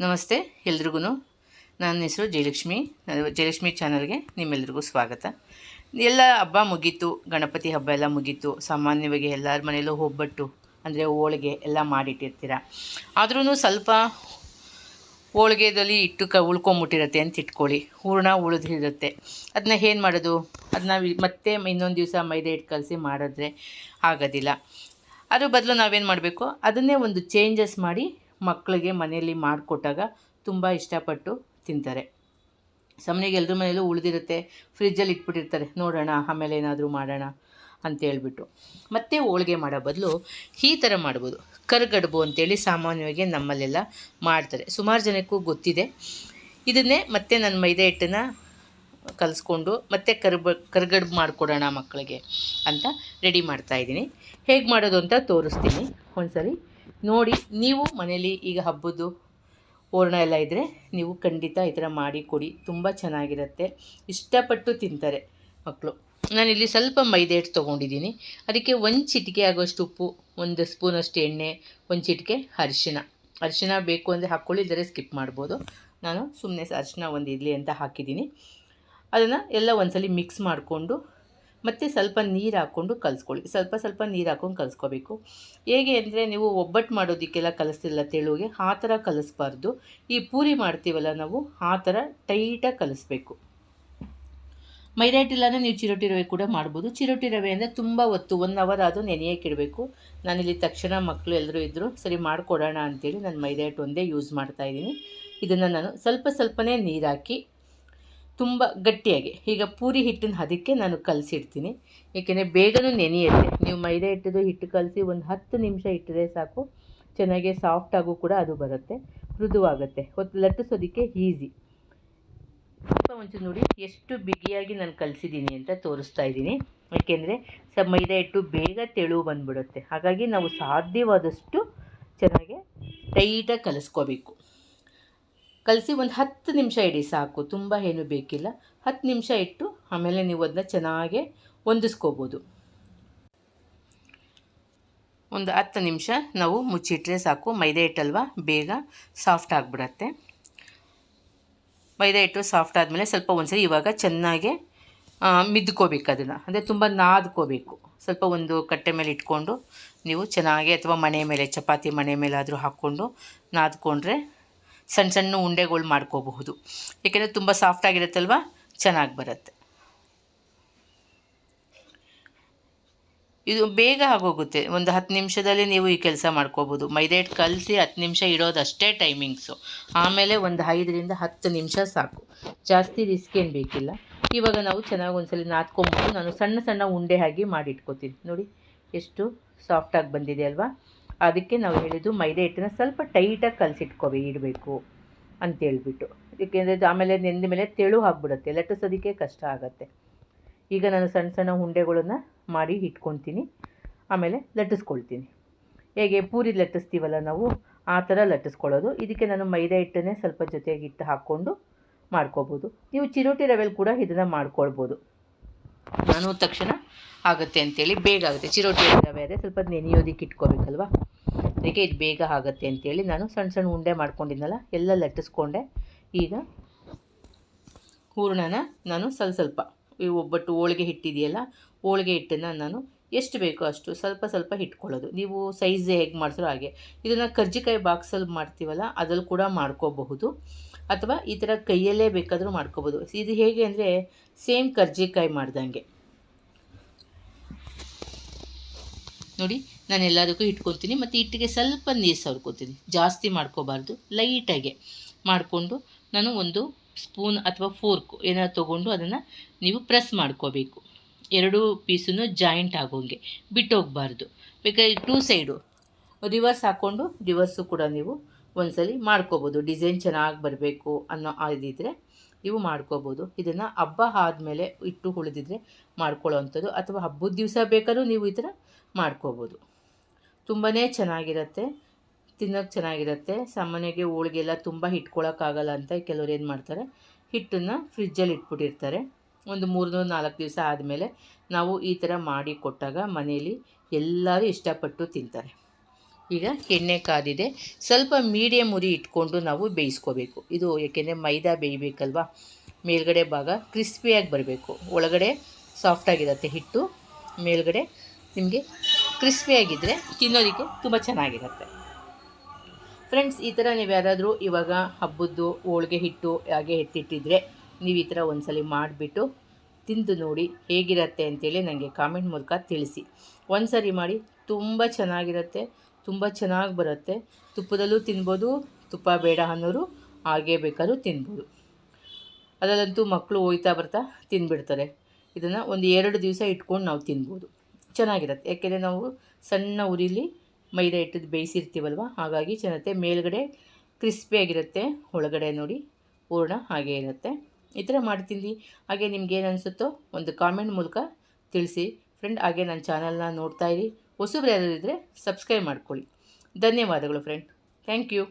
ನಮಸ್ತೆ ಎಲ್ರಿಗೂ ನನ್ನ ಹೆಸರು ಜಯಲಕ್ಷ್ಮಿ. ಜಯಲಕ್ಷ್ಮಿ ಚಾನಲ್ಗೆ ನಿಮ್ಮೆಲ್ರಿಗೂ ಸ್ವಾಗತ. ಎಲ್ಲ ಹಬ್ಬ ಮುಗೀತು, ಗಣಪತಿ ಹಬ್ಬ ಎಲ್ಲ ಮುಗೀತು, ಸಾಮಾನ್ಯವಾಗಿ ಎಲ್ಲರ ಮನೆಯಲ್ಲೂ ಒಬ್ಬಟ್ಟು ಅಂದರೆ ಹೋಳಿಗೆ ಎಲ್ಲ ಮಾಡಿಟ್ಟಿರ್ತೀರ. ಆದ್ರೂ ಸ್ವಲ್ಪ ಹೋಳಿಗೆದಲ್ಲಿ ಇಟ್ಟು ಕ, ಉಳ್ಕೊಂಬಿಟ್ಟಿರತ್ತೆ ಅಂತ ಇಟ್ಕೊಳ್ಳಿ. ಹೂರ್ಣ ಉಳಿದಿರುತ್ತೆ. ಅದನ್ನ ಏನು ಮಾಡೋದು? ಅದನ್ನ ಮತ್ತೆ ಇನ್ನೊಂದು ದಿವಸ ಮೈದಾ ಹಿಟ್ಟು ಕಲಸಿ ಮಾಡಿದ್ರೆ ಆಗೋದಿಲ್ಲ. ಅದ್ರ ಬದಲು ನಾವೇನು ಮಾಡಬೇಕು? ಅದನ್ನೇ ಒಂದು ಚೇಂಜಸ್ ಮಾಡಿ ಮಕ್ಕಳಿಗೆ ಮನೆಯಲ್ಲಿ ಮಾಡಿಕೊಟ್ಟಾಗ ತುಂಬ ಇಷ್ಟಪಟ್ಟು ತಿಂತಾರೆ. ಸಮನಿಗೆ ಎಲ್ಲರ ಮನೆಯಲ್ಲೂ ಉಳಿದಿರುತ್ತೆ. ಫ್ರಿಜ್ಜಲ್ಲಿ ಇಟ್ಬಿಟ್ಟಿರ್ತಾರೆ. ನೋಡೋಣ, ಆಮೇಲೆ ಏನಾದರೂ ಮಾಡೋಣ ಅಂತ ಹೇಳ್ಬಿಟ್ಟು. ಮತ್ತೆ ಹೋಳಿಗೆ ಮಾಡೋ ಬದಲು ಈ ಥರ ಮಾಡ್ಬೋದು. ಕರ್ಗಡ್ಬು ಅಂತೇಳಿ ಸಾಮಾನ್ಯವಾಗಿ ನಮ್ಮಲ್ಲೆಲ್ಲ ಮಾಡ್ತಾರೆ. ಸುಮಾರು ಜನಕ್ಕೂ ಗೊತ್ತಿದೆ. ಇದನ್ನೇ ಮತ್ತೆ ನನ್ನ ಮೈದಾ ಹಿಟ್ಟನ್ನು ಕಲಿಸ್ಕೊಂಡು ಮತ್ತೆ ಕರ್ಬ, ಕರ್ಗಡ್ಬು ಮಾಡಿಕೊಡೋಣ ಮಕ್ಕಳಿಗೆ ಅಂತ ರೆಡಿ ಮಾಡ್ತಾಯಿದ್ದೀನಿ ಹೇಗೆ ಮಾಡೋದು ಅಂತ ತೋರಿಸ್ತೀನಿ. ಒಂದ್ಸರಿ ನೋಡಿ, ನೀವು ಮನೇಲಿ ಈಗ ಹಬ್ಬದ್ದು ಹೂರಣ ಎಲ್ಲ ಇದ್ದರೆ ನೀವು ಖಂಡಿತ ಈ ಥರ ಮಾಡಿ ಕೊಡಿ. ತುಂಬ ಚೆನ್ನಾಗಿರುತ್ತೆ. ಇಷ್ಟಪಟ್ಟು ತಿಂತಾರೆ ಮಕ್ಕಳು ನಾನಿಲ್ಲಿ ಸ್ವಲ್ಪ ಮೈದೆ ಹಿಟ್ಟು ತೊಗೊಂಡಿದ್ದೀನಿ. ಅದಕ್ಕೆ ಒಂದು ಚಿಟಿಕೆ ಆಗೋಷ್ಟು ಉಪ್ಪು, ಒಂದು ಸ್ಪೂನಷ್ಟು ಎಣ್ಣೆ, ಒಂದು ಚಿಟಿಕೆ ಅರಿಶಿನ ಅರಿಶಿನ ಬೇಕು ಅಂದರೆ ಹಾಕ್ಕೊಳ್ಳಿ ಇದ್ದರೆ ಸ್ಕಿಪ್ ಮಾಡ್ಬೋದು. ನಾನು ಸುಮ್ಮನೆ ಅರಿಶಿನ ಒಂದು ಇರಲಿ ಅಂತ ಹಾಕಿದ್ದೀನಿ. ಅದನ್ನು ಎಲ್ಲ ಒಂದ್ಸಲಿ ಮಿಕ್ಸ್ ಮಾಡಿಕೊಂಡು ಮತ್ತು ಸ್ವಲ್ಪ ನೀರು ಹಾಕ್ಕೊಂಡು ಕಲಿಸ್ಕೊಳ್ಳಿ. ಸ್ವಲ್ಪ ಸ್ವಲ್ಪ ನೀರು ಹಾಕ್ಕೊಂಡು ಕಲಿಸ್ಕೋಬೇಕು. ಹೇಗೆ ಅಂದರೆ ನೀವು ಒಬ್ಬಟ್ಟು ಮಾಡೋದಕ್ಕೆಲ್ಲ ಕಲಿಸ್ತಿಲ್ಲ ತೆಳುಗೆ, ಆ ಥರ ಕಲಿಸ್ಬಾರ್ದು. ಈ ಪೂರಿ ಮಾಡ್ತೀವಲ್ಲ ನಾವು, ಆ ಥರ ಟೈಟಾಗಿ ಕಲಿಸ್ಬೇಕು. ಮೈದಾ ಹಿಟ್ಟಿಲ್ಲಾಂದರೆ ನೀವು ಚಿರೋಟಿ ರವೆ ಕೂಡ ಮಾಡ್ಬೋದು. ಚಿರೋಟಿ ರವೆ ಅಂದರೆ ತುಂಬ ಹೊತ್ತು ಒನ್ ಅವರ್ ಅದು ನೆನೆಯಕ್ಕೆ ಇಡಬೇಕು. ನಾನಿಲ್ಲಿ ತಕ್ಷಣ ಮಕ್ಕಳು ಎಲ್ಲರೂ ಇದ್ದರು ಸರಿ ಮಾಡಿಕೊಡೋಣ ಅಂತೇಳಿ ನಾನು ಮೈದಾ ಒಂದೇ ಯೂಸ್ ಮಾಡ್ತಾಯಿದ್ದೀನಿ ಇದನ್ನು ನಾನು ಸ್ವಲ್ಪ ಸ್ವಲ್ಪನೇ ನೀರಾಕಿ ತುಂಬ ಗಟ್ಟಿಯಾಗಿ. ಈಗ ಪೂರಿ ಹಿಟ್ಟಿನ ಅದಕ್ಕೆ ನಾನು ಕಲಸಿಡ್ತೀನಿ. ಏಕೆಂದರೆ ಬೇಗನೂ ನೆನೆಯುತ್ತೆ. ನೀವು ಮೈದಾ ಹಿಟ್ಟದು ಹಿಟ್ಟು ಕಲಸಿ ಒಂದು ಹತ್ತು ನಿಮಿಷ ಇಟ್ಟರೆ ಸಾಕು. ಚೆನ್ನಾಗಿ ಸಾಫ್ಟಾಗೂ ಕೂಡ ಅದು ಬರುತ್ತೆ. ಮೃದುವಾಗುತ್ತೆ. ಹೊತ್ತು ಲಟ್ಟಿಸೋದಕ್ಕೆ ಈಸಿ ಸ್ವಲ್ಪ ಒಂಚೂರು ನೋಡಿ ಎಷ್ಟು ಬಿಗಿಯಾಗಿ ನಾನು ಕಲಿಸಿದ್ದೀನಿ ಅಂತ ತೋರಿಸ್ತಾ ಇದ್ದೀನಿ. ಏಕೆಂದರೆ ಸ ಮೈದಾ ಹಿಟ್ಟು ಬೇಗ ತೆಳು ಬಂದುಬಿಡುತ್ತೆ. ಹಾಗಾಗಿ ನಾವು ಸಾಧ್ಯವಾದಷ್ಟು ಚೆನ್ನಾಗಿ ಟೈಟಾಗಿ ಕಲಿಸ್ಕೋಬೇಕು. ಕಲಸಿ ಒಂದು ಹತ್ತು ನಿಮಿಷ ಇಡಿ ಸಾಕು, ತುಂಬ ಏನು ಬೇಕಿಲ್ಲ. ಹತ್ತು ನಿಮಿಷ ಇಟ್ಟು ಆಮೇಲೆ ನೀವು ಅದನ್ನ ಚೆನ್ನಾಗೆ ಹೊಂದಿಸ್ಕೋಬೋದು. ಒಂದು ಹತ್ತು ನಿಮಿಷ ನಾವು ಮುಚ್ಚಿಟ್ರೆ ಸಾಕು. ಮೈದಾ ಹಿಟ್ಟಲ್ವ? ಬೇಗ ಸಾಫ್ಟ್ ಆಗಿಬಿಡತ್ತೆ. ಮೈದಾ ಹಿಟ್ಟು ಸಾಫ್ಟ್ ಆದಮೇಲೆ ಸ್ವಲ್ಪ ಒಂದ್ಸರಿ ಇವಾಗ ಚೆನ್ನಾಗೆ ಮಿದ್ಕೋಬೇಕು ಅದನ್ನು. ಅಂದರೆ ತುಂಬ ನಾದ್ಕೋಬೇಕು. ಸ್ವಲ್ಪ ಒಂದು ಕಟ್ಟೆ ಮೇಲೆ ಇಟ್ಕೊಂಡು ನೀವು ಚೆನ್ನಾಗಿ ಅಥವಾ ಮನೆ ಮೇಲೆ, ಚಪಾತಿ ಮನೆ ಮೇಲಾದರೂ ಹಾಕ್ಕೊಂಡು ನಾದ್ಕೊಂಡ್ರೆ ಸಣ್ಣ ಸಣ್ಣ ಉಂಡೆಗಳು ಮಾಡ್ಕೋಬಹುದು. ಏಕೆಂದರೆ ತುಂಬ ಸಾಫ್ಟಾಗಿರುತ್ತಲ್ವ ಚೆನ್ನಾಗಿ ಬರುತ್ತೆ. ಇದು ಬೇಗ ಆಗೋಗುತ್ತೆ. ಒಂದು ಹತ್ತು ನಿಮಿಷದಲ್ಲಿ ನೀವು ಈ ಕೆಲಸ ಮಾಡ್ಕೋಬೋದು ಮೈದೇಟ್ ಹಿಟ್ಟು ಕಲಸಿ ಹತ್ತು ನಿಮಿಷ ಇಡೋದು ಅಷ್ಟೇ ಟೈಮಿಂಗ್ಸು ಆಮೇಲೆ ಒಂದು ಐದರಿಂದ ಹತ್ತು ನಿಮಿಷ ಸಾಕು. ಜಾಸ್ತಿ ರಿಸ್ಕ್ ಏನು ಬೇಕಿಲ್ಲ. ಇವಾಗ ನಾವು ಚೆನ್ನಾಗಿ ಒಂದ್ಸಲ ನಾದ್ಕೊಂಬಿಟ್ಟು ನಾನು ಸಣ್ಣ ಸಣ್ಣ ಉಂಡೆ ಆಗಿ ಮಾಡಿಟ್ಕೋತೀನಿ. ನೋಡಿ, ಎಷ್ಟು ಸಾಫ್ಟಾಗಿ ಬಂದಿದೆ ಅಲ್ವಾ? ಅದಕ್ಕೆ ನಾವು ಹೇಳಿದ್ದು ಮೈದಾ ಹಿಟ್ಟನ್ನ ಸ್ವಲ್ಪ ಟೈಟಾಗಿ ಕಲಸಿಟ್ಕೋಬೇಕು ಇಡಬೇಕು ಅಂತೇಳ್ಬಿಟ್ಟು ಏಕೆಂದರೆ ಆಮೇಲೆ ನೆಂದ ಮೇಲೆ ತೆಳು ಆಗಿಬಿಡುತ್ತೆ ಲಟ್ಟಿಸೋದಕ್ಕೆ ಕಷ್ಟ ಆಗುತ್ತೆ. ಈಗ ನಾನು ಸಣ್ಣ ಸಣ್ಣ ಉಂಡೆಗಳನ್ನು ಮಾಡಿ ಇಟ್ಕೊತೀನಿ ಆಮೇಲೆ ಲಟ್ಟಿಸ್ಕೊಳ್ತೀನಿ. ಹೇಗೆ ಪೂರಿ ಲಟ್ಟಿಸ್ತೀವಲ್ಲ ನಾವು, ಆ ಥರ ಲಟ್ಟಿಸ್ಕೊಳ್ಳೋದು. ಇದಕ್ಕೆ ನಾನು ಮೈದಾ ಹಿಟ್ಟನ್ನೇ ಸ್ವಲ್ಪ ಜೊತೆಗೆ ಇಟ್ಟು ಹಾಕ್ಕೊಂಡು ಮಾಡ್ಕೋಬೋದು. ನೀವು ಚಿರೋಟಿ ರವೆಲಿ ಕೂಡ ಇದನ್ನು ಮಾಡ್ಕೊಳ್ಬೋದು. ನಾನು ತಕ್ಷಣ ಆಗುತ್ತೆ ಅಂತೇಳಿ ಬೇಗ ಆಗುತ್ತೆ. ಚಿರೋಟಿ ರವೆ ಆದರೆ ಸ್ವಲ್ಪ ನೆನೆಯೋದಕ್ಕೆ ಇಟ್ಕೋಬೇಕಲ್ವ? ಅದಕ್ಕೆ ಇದು ಬೇಗ ಆಗುತ್ತೆ ಅಂತೇಳಿ ನಾನು ಸಣ್ಣ ಸಣ್ಣ ಉಂಡೆ ಮಾಡ್ಕೊಂಡಿದ್ನಲ್ಲ ಎಲ್ಲ ಲಟ್ಟಿಸ್ಕೊಂಡೆ. ಈಗ ಹೂರಣನ ನಾನು ಸ್ವಲ್ಪ ಸ್ವಲ್ಪ ಈ ಒಬ್ಬಟ್ಟು ಹೋಳಿಗೆ ಹಿಟ್ಟಿದೆಯಲ್ಲ, ಹೋಳಿಗೆ ಹಿಟ್ಟನ್ನು ನಾನು ಎಷ್ಟು ಬೇಕೋ ಅಷ್ಟು ಸ್ವಲ್ಪ ಸ್ವಲ್ಪ ಇಟ್ಕೊಳ್ಳೋದು ನೀವು ಸೈಜ್ ಹೇಗೆ ಮಾಡಿಸೋ ಹಾಗೆ. ಇದನ್ನು ಕರ್ಜಿಕಾಯಿ ಬಾಕ್ಸಲ್ಲಿ ಮಾಡ್ತೀವಲ್ಲ, ಅದ್ರಲ್ಲಿ ಕೂಡ ಮಾಡ್ಕೋಬಹುದು. ಅಥವಾ ಈ ಥರ ಕೈಯಲ್ಲೇ ಬೇಕಾದರೂ ಮಾಡ್ಕೋಬೋದು ಇದು ಹೇಗೆ ಅಂದರೆ ಸೇಮ್ ಕರ್ಜಿಕಾಯಿ ಮಾಡ್ದಂಗೆ. ನೋಡಿ ನಾನು ಎಲ್ಲದಕ್ಕೂ ಇಟ್ಕೊತೀನಿ ಮತ್ತು ಹಿಟ್ಟಿಗೆ ಸ್ವಲ್ಪ ನೀರು ಸವರ್ಕೊತೀನಿ ಜಾಸ್ತಿ ಮಾಡ್ಕೋಬಾರ್ದು. ಲೈಟಾಗೆ ಮಾಡಿಕೊಂಡು ನಾನು ಒಂದು ಸ್ಪೂನ್ ಅಥವಾ ಫೋರ್ಕ್ ಏನಾದ್ರು ತೊಗೊಂಡು ಅದನ್ನು ನೀವು ಪ್ರೆಸ್ ಮಾಡ್ಕೋಬೇಕು. ಎರಡೂ ಪೀಸನ್ನು ಜಾಯಿಂಟ್ ಆಗೋಂಗೆ. ಬಿಟ್ಟೋಗ್ಬಾರ್ದು. ಬೇಕಾದ್ರೆ ಟೂ ಸೈಡು ರಿವರ್ಸ್ ಹಾಕ್ಕೊಂಡು ರಿವರ್ಸು ಕೂಡ ನೀವು ಒಂದ್ಸಲಿ ಮಾಡ್ಕೋಬೋದು. ಡಿಸೈನ್ ಚೆನ್ನಾಗಿ ಬರಬೇಕು ಅನ್ನೋ ಇದಿದ್ರೆ ನೀವು ಮಾಡ್ಕೋಬೋದು. ಇದನ್ನು ಹಬ್ಬ ಆದಮೇಲೆ ಇಟ್ಟು ಉಳಿದಿದ್ರೆ ಮಾಡ್ಕೊಳ್ಳೋ ಅಥವಾ ಹಬ್ಬದ ದಿವಸ ಬೇಕಾದ್ರೂ ನೀವು ಈ ಥರ ಮಾಡ್ಕೋಬೋದು. ತುಂಬಾ ಚೆನ್ನಾಗಿರುತ್ತೆ. ತಿನ್ನೋಕ್ಕೆ ಚೆನ್ನಾಗಿರುತ್ತೆ. ಸಾಮಾನ್ಯವಾಗಿ ಹೋಳಿಗೆ ಎಲ್ಲ ತುಂಬ ಇಟ್ಕೊಳ್ಳೋಕ್ಕಾಗಲ್ಲ ಅಂತ ಕೆಲವ್ರು ಏನು ಮಾಡ್ತಾರೆ? ಹಿಟ್ಟನ್ನು ಫ್ರಿಜ್ಜಲ್ಲಿ ಇಟ್ಬಿಟ್ಟಿರ್ತಾರೆ. ಒಂದು ಮೂರು ನಾಲ್ಕು ದಿವಸ ಆದಮೇಲೆ ನಾವು ಈ ಥರ ಮಾಡಿ ಕೊಟ್ಟಾಗ ಮನೆಯಲ್ಲಿ ಎಲ್ಲರೂ ಇಷ್ಟಪಟ್ಟು ತಿಂತಾರೆ. ಈಗ ಎಣ್ಣೆ ಕಾದಿದೆ. ಸ್ವಲ್ಪ ಮೀಡಿಯಮ್ ಉರಿ ಇಟ್ಕೊಂಡು ನಾವು ಬೇಯಿಸ್ಕೋಬೇಕು. ಇದು ಏಕೆಂದರೆ ಮೈದಾ ಬೇಯಬೇಕಲ್ವಾ? ಮೇಲ್ಗಡೆ ಭಾಗ ಕ್ರಿಸ್ಪಿಯಾಗಿ ಬರಬೇಕು. ಒಳಗಡೆ ಸಾಫ್ಟಾಗಿರುತ್ತೆ ಹಿಟ್ಟು. ಮೇಲ್ಗಡೆ ನಿಮಗೆ ಕ್ರಿಸ್ಪಿಯಾಗಿದ್ದರೆ ತಿನ್ನೋದಕ್ಕೆ ತುಂಬ ಚೆನ್ನಾಗಿರುತ್ತೆ. ಫ್ರೆಂಡ್ಸ್ ಈ ಥರ ನೀವು ಯಾರಾದರೂ ಇವಾಗ ಹಬ್ಬದ್ದು ಹೋಳಿಗೆ ಹಿಟ್ಟು ಹಾಗೆ ಎತ್ತಿಟ್ಟಿದ್ರೆ ನೀವು ಈ ಥರ ಒಂದ್ಸಲಿ ಮಾಡಿಬಿಟ್ಟು ತಿಂದು ನೋಡಿ ಹೇಗಿರುತ್ತೆ ಅಂತೇಳಿ ನನಗೆ ಕಾಮೆಂಟ್ ಮೂಲಕ ತಿಳಿಸಿ. ಒಂದು ಸರಿ ಮಾಡಿ ತುಂಬ ಚೆನ್ನಾಗಿರುತ್ತೆ, ತುಂಬ ಚೆನ್ನಾಗಿ ಬರುತ್ತೆ. ತುಪ್ಪದಲ್ಲೂ ತಿನ್ಬೋದು, ತುಪ್ಪ ಬೇಡ ಅನ್ನೋರು ಹಾಗೇ ಬೇಕಾದ್ರೂ ತಿನ್ಬೋದು. ಅದರಲ್ಲಂತೂ ಮಕ್ಕಳು ಹೋಯ್ತಾ ಬರ್ತಾ ತಿಂದ್ಬಿಡ್ತಾರೆ ಇದನ್ನು ಒಂದು ಎರಡು ದಿವಸ ಇಟ್ಕೊಂಡು ನಾವು ತಿನ್ಬೋದು. ಚೆನ್ನಾಗಿರುತ್ತೆ. ಯಾಕೆಂದರೆ ನಾವು ಸಣ್ಣ ಉರಿಲಿ ಮೈದಾ ಹಿಟ್ಟದ್ದು ಬೇಯಿಸಿರ್ತೀವಲ್ವ? ಹಾಗಾಗಿ ಚೆನ್ನಾಗುತ್ತೆ ಮೇಲುಗಡೆ ಕ್ರಿಸ್ಪಿಯಾಗಿರುತ್ತೆ ಒಳಗಡೆ ನೋಡಿ ಪೂರ್ಣ ಹಾಗೆ ಇರುತ್ತೆ. ಈ ಥರ ಮಾಡ್ತೀನಿ. ಹಾಗೆ ನಿಮ್ಗೆ ಏನು ಅನಿಸುತ್ತೋ ಒಂದು ಕಾಮೆಂಟ್ ಮೂಲಕ ತಿಳಿಸಿ. ಫ್ರೆಂಡ್ ಹಾಗೆ ನನ್ನ ಚಾನಲ್ನ ನೋಡ್ತಾ ಇರಿ. ಹೊಸಬ್ರು ಇದ್ದರೆ ಸಬ್ಸ್ಕ್ರೈಬ್ ಮಾಡ್ಕೊಳ್ಳಿ. ಧನ್ಯವಾದಗಳು ಫ್ರೆಂಡ್ ಥ್ಯಾಂಕ್ ಯು